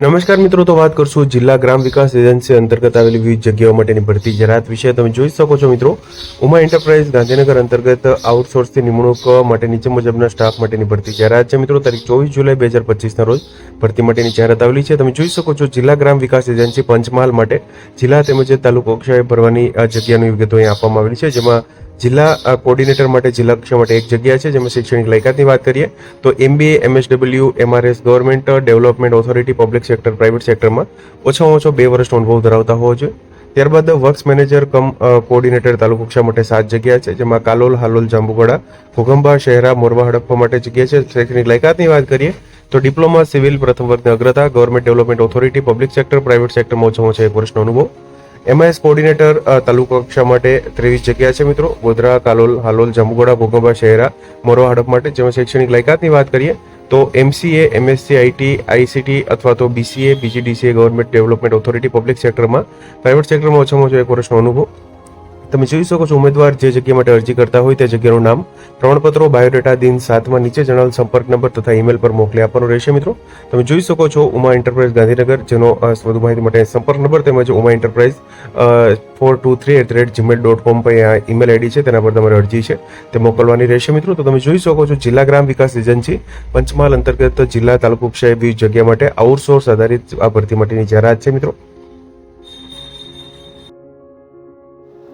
નમસ્કાર મિત્રો, તો વાત કરશું જિલ્લા ગ્રામ વિકાસ એજન્સી અંતર્ગત આવેલી વિવિધ જગ્યાઓ માટેની ભરતી જાહેરાત વિશે. તમે જોઈ શકો છો મિત્રો, ઉમા એન્ટરપ્રાઇઝ ગાંધીનગર અંતર્ગત આઉટસોર્સથી નિમણૂક માટે નીચે મુજબના સ્ટાફ માટેની ભરતી જાહેરાત છે. મિત્રો, તારીખ ચોવીસ જુલાઈ બે હજાર પચીસના રોજ ભરતી માટેની જાહેરાત આવેલી છે. તમે જોઈ શકો છો જિલ્લા ગ્રામ વિકાસ એજન્સી પંચમહાલ માટે જિલ્લા તેમજ તાલુકો કક્ષાએ ભરવાની આ જગ્યાની વિગતો અહીં આપવામાં આવેલી છે, જેમાં જિલ્લા કોર્ડિનેટર માટે જિલ્લા કક્ષા માટે એક જગ્યા છે, જેમાં શૈક્ષણિક લાયકાતની વાત કરીએ, તો MBA MSW MRS government development authority public sector private સેક્ટરમાં ઓછામાં ઓછો બે વર્ષનો અનુભવ ધરાવતા હોવો જોઈએ. ત્યારબાદ works manager cum coordinator taluka કક્ષા માટે સાત જગ્યા છે, જેમાં કાલોલ, હાલોલ, જાંબુગડા ઘોગંબા શહેરા, મોરવા, હડપ્પા માટે જગ્યા છે. શૈક્ષણિક લાયકાતની વાત કરીએ, તો ડિપ્લોમા, સિવિલ, પ્રથમ વર્ગની અગ્રતા government development authority public sector private સેક્ટરમાં ઓછામાં ઓછો એક વર્ષનો અનુભવ એમઆઈએસ કોર્ડિનેટર તાલુકા કક્ષા માટે ત્રેવીસ જગ્યા છે મિત્રો. ગોધરા, કાલોલ, હાલોલ, જંબુગોડા, ભોગંબા, શહેરા, મોરવા હડપ માટે જેમાં શૈક્ષણિક લાયકાતની વાત કરીએ, તો એમસીએ એમએસસી આઈટી આઈસીટી અથવા તો BCA BGDCA government development authority public સેક્ટરમાં પ્રાઇવેટ સેક્ટરમાં ઓછામાં ઓછો એક વર્ષનો અનુભવ. તમે જોઈ શકો છો ઉમેદવાર જે જગ્યા માટે અરજી કરતા હોય તે જગ્યાનું નામ, પ્રમાણપત્રો, બાયોડેટા દિન સાતમાં નીચે જણાવેલ સંપર્ક નંબર તથા ઈમેલ પર મોકલી આપવાનો રહેશે મિત્રો. તમે જોઈ શકો છો ઉમા એન્ટરપ્રાઇઝ ગાંધીનગર, જેનો વધુ માહિતી માટે સંપર્ક નંબર તેમજ Uma enterprise four two three at rate Gmail dot com પર આ ઈમેલ આઈડી છે, તેના પર તમારી અરજી છે, તે મોકલવાની રહેશે મિત્રો. તો તમે જોઈ શકો છો જિલ્લા ગ્રામ વિકાસ એજન્સી, પંચમહાલ અંતર્ગત જિલ્લા તાલુકો વિવિધ જગ્યા માટે આઉટસોર્સ આધારિત આ ભરતી માટેની જાહેરાત છે મિત્રો.